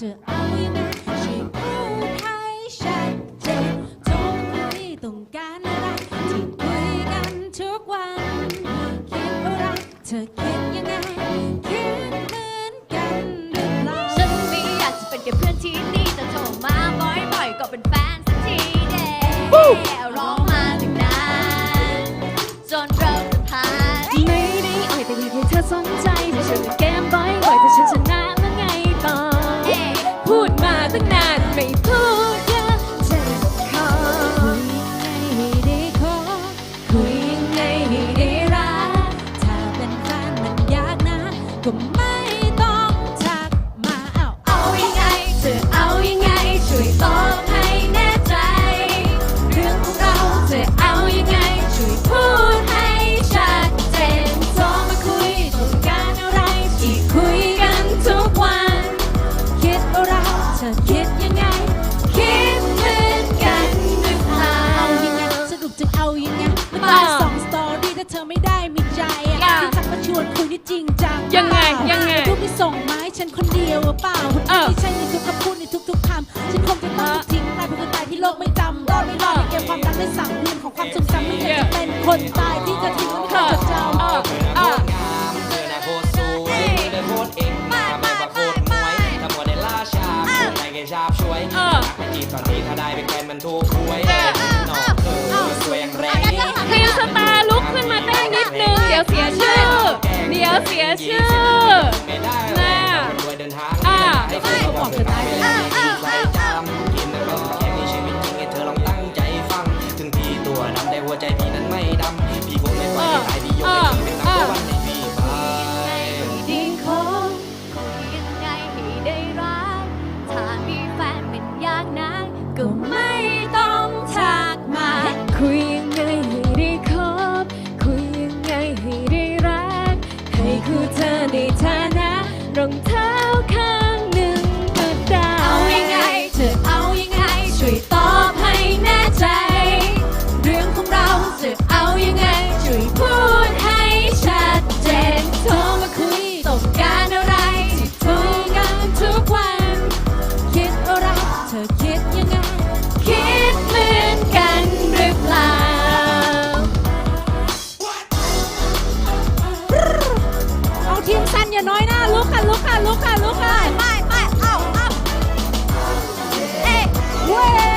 这奥运呢是不太ชัดเจนตรงที่ต้องการอะไรที่คุยกันทุกวัน คิดอะไรเธอคิดยังไงคิดเหมือนกันหรือเปล่าฉันไม่อยากจะเป็นเพื่อนที่นี่แต่โทรมาบ่อยๆก็เป็นแฟนสักทีเด้ร้องมาตั้งนานจนเราสุดท้ายไม่ได้อ่อยแต่อยากให้เธอสนใจ ดว่าเธอคิดยังไง คิดเหมือนกันหรือเปล่าเอายังไงสรุปจะเอายังไงน้ำตาสองสตอรี่ถ้าเธอไม่ได้มีใจอะที่ทักมาชวนคุยนี่จริงจังยังไงยังไง รูปที่ส่งไม้ฉันคนเดียวเปล่าคนเอที่ใช่ในทุกคำพูดในทุกๆคำฉันคงจะต้องถูกทิ้งตายเพื่อตายที่โลกไม่จำรอดไม่รอดในเกมความรักไม่สั่งเงินของความทรงจำไม่อยากจะเป็นคนตายที่ ชื่อแม่อ่าไม่บอกสุดท้ายเลยก็ ตรงเธอ ค่ลุกค่ะลุกค่ะลุกค่ะลุกค่ะไปไปเอาเอาเอ๊ะเว้ย